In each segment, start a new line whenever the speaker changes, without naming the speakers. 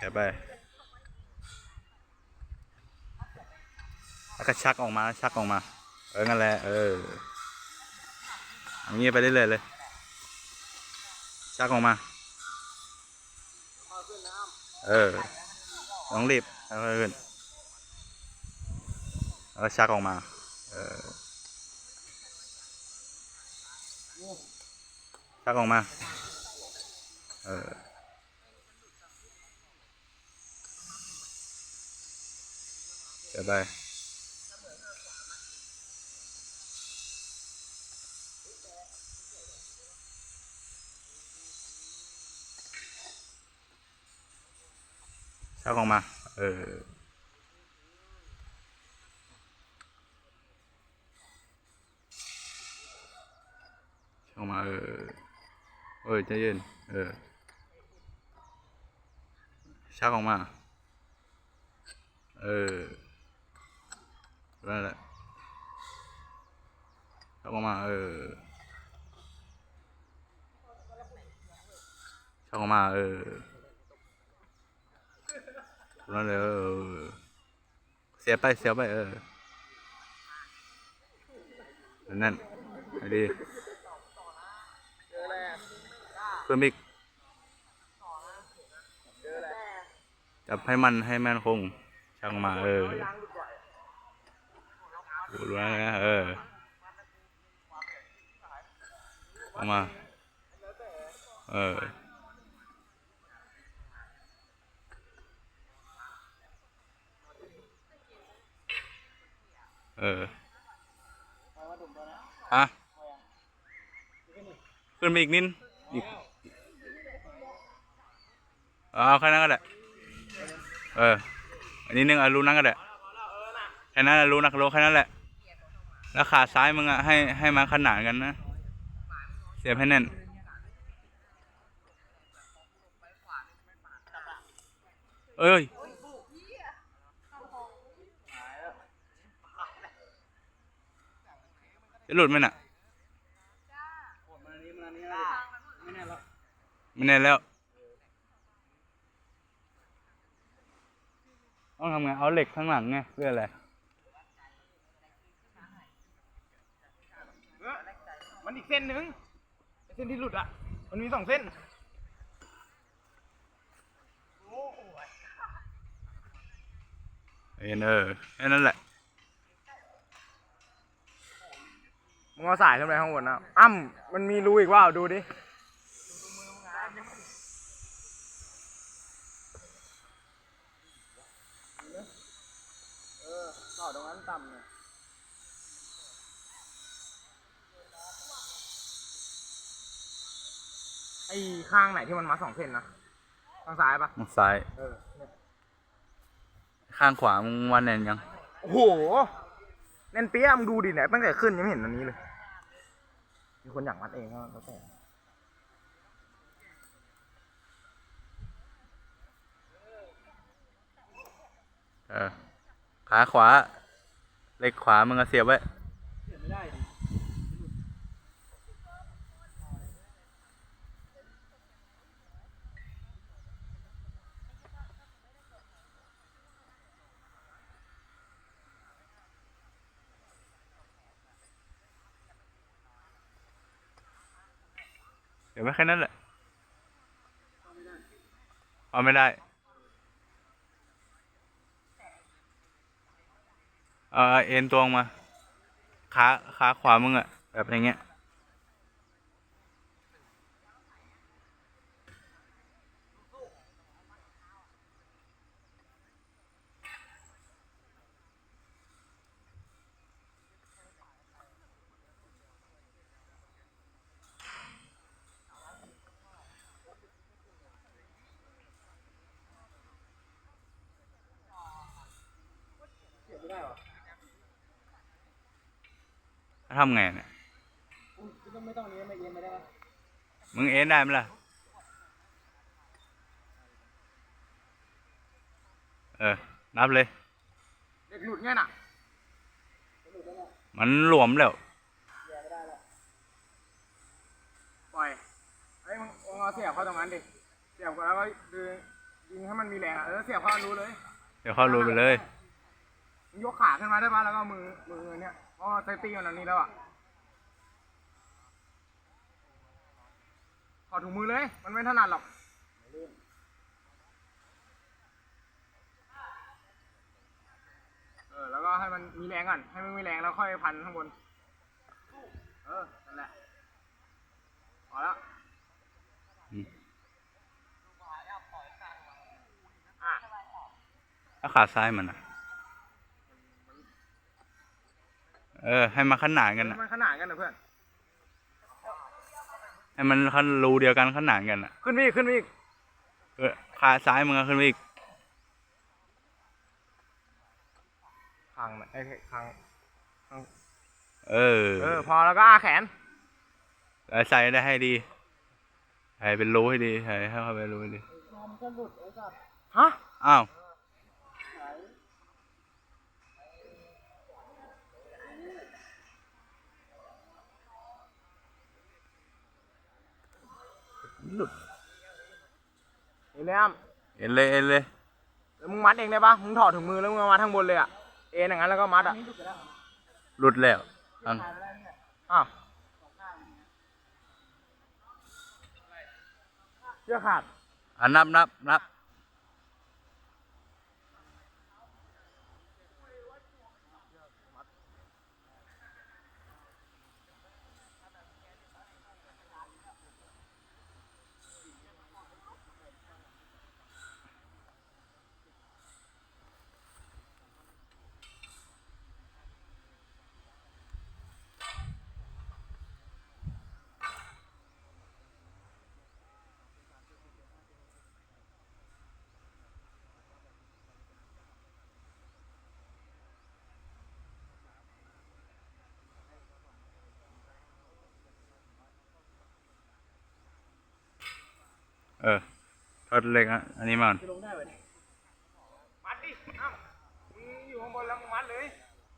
แกะไปแล้วก็ชักออกมาชักออกมา เอองั้นแหละเอออย่างนี้ไปเรื่อยๆเลย ชักออกมา เออต้องรีบแล้วก็ขึ้นแล้วก็ชักออกมา เออชักออกมา เออ เดี๋ยวไปชักออกมา เออชักออกมา เออ เออใจเย็น เออ ชักออกมา เออ นั่นแหละชักออกมาเออชักออกมาเออนั่นเลยเออเสียไปเสียไปเออนั่นไอ้ดีเพิ่มอีกจับให้มันให้แม่นคงช่างมาเออ ดูรู้แล้วนะเออเอามา เออเออฮะขึ้นไปอีกนิดอีกเอาแค่นั้นก็ได้เออ อันนี้นึงอะรู้นั่งก็ได้แค่นั้นรู้นักรู้แค่นั้นแหละ แล้วขาซ้ายมึงอะให้ให้มันขนานกันนะ เสียบให้แน่น เอ้ยจะหลุดไหมน่ะไม่แน่แล้ว ต้องทำไง เอาเหล็กข้างหลังไงเพื่ออะไร
มันอีกเส้นหนึ่งไอ้เส้นที่หลุดอะ มันมีสองเส้น
เอ็นเออแค่นั้นแหละ
มึงเอาสายขึ้นไปข้างบนนะอ้ำมันมีรูอีกว่าดูดิ เออต่อตรงนั้นต่ำเนี่ยไอ้ ข้างไหนที่มันมาสองเส้นนะข้างซ้ายปะ
ทางซ้าย
เออเนี่ย
ข้างขวามึงวันแน่นยัง
โอ้โหแน่นเปี้ยมงดูดิเนี่ยตั้งแต่ขึ้นยังไม่เห็นอันนี้เลย มีคนอยากวัดเองก็แล้วแต่
เออ ขาขวาเหล็กขวามึงก็เสียบไว้ เดี๋ยวไม่แค่นั้นแหละ เอาไม่ได้ เออเอ็นตัวงมา ขาขาขวามึงอะแบบอย่างเงี้ย ทำไงเนี่ย
ไม่ต้องนี้ไม่เย็นไม่ได้
มึงเอ็นได้ไหมล่ะ เออ นับเลย
เด็กหลุดเนี่ยน่ะ
มันหลวมแล้ว
ปล่อยเฮ้ยมึงมึงเอาเสียบเข้าตรงนั้นดิ เสียบก่อนแล้วก็ดึงยิงให้มันมีแรงอะเออเสียบเข้ารูเลย
เดี๋ยวเขารู้ไปเลย
มึงยกขาขึ้นมาได้ปะแล้วก็มือมือเนี่ย เพราะว่าเซฟตี้มันอันนี้แล้วอะถอดถุงมือเลย มันไม่ถนัดหรอกเออ แล้วก็ให้มันมีแรงก่อน ให้มันมีแรงแล้วค่อยพันข้างบน เออ นั่นแหละพอแล้ว
อืม
อะ
แล้วขาซ้ายมันอะ เออ ให้มันขนานกันอะ
มันขนาดกันนะเพื่อน
ให้มันคันรูเดียวกันขนานกันอะ
ขึ้นไปอีกขึ้นไปอีก
เออขาซ้ายมึงก็ขึ้นไปอีก
คางน่ะไอ้คาง
เออ
เออ พอแล้วก็อาแขน
แล้วใส่ได้ให้ดีใส่เป็นรูให้ดีใส่ให้เข้าไปรูให้ดี
ฮะ
อ้าว
หลุดเห็นไหมอ้ำ
เอ็นเลยเอ็นเลย
แล้วมึงมัดเองได้ปะมึงถอดถุงมือแล้วมึงเอามาทั้งบนเลยอะเอ็นอย่างนั้นแล้วก็มัดอะ
หลุดแล้วอัง
อ้าวเชือกขาด
อะนับนับนับ เออทอดเล็กอะอันนี้มาก่อน
จะลงได้ไหมมัดดิอ้าวมึงอยู่ข้างบนแล้วมึงมัดเลย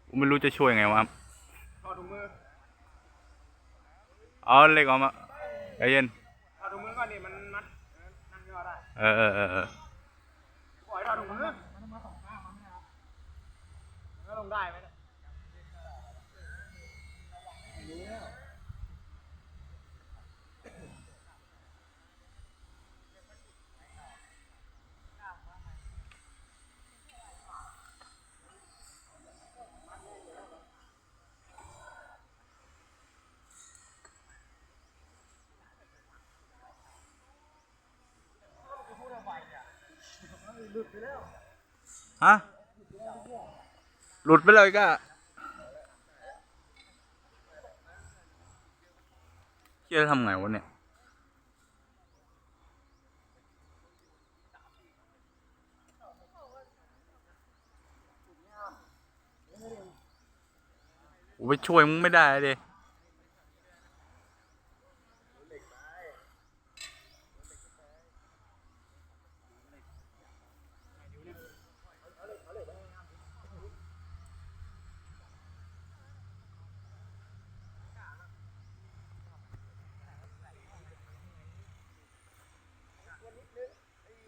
กูไม่รู้จะช่วยไงวะ
ถอดถุงมือ
เอาเหล็กออกมาใจเย็น
ถอดถุงมือก่อนดิมันมัดเออนั่นก็ได้
เออเออเออเออ
ปล่อยถอดถุงมือมันมาสองข้างมันไม่เอาแล้วลงได้ไหม
ฮะ หลุดไปเลยก็เชี่ยทำไงวะเนี่ยไปช่วยมึงไม่ได้เลย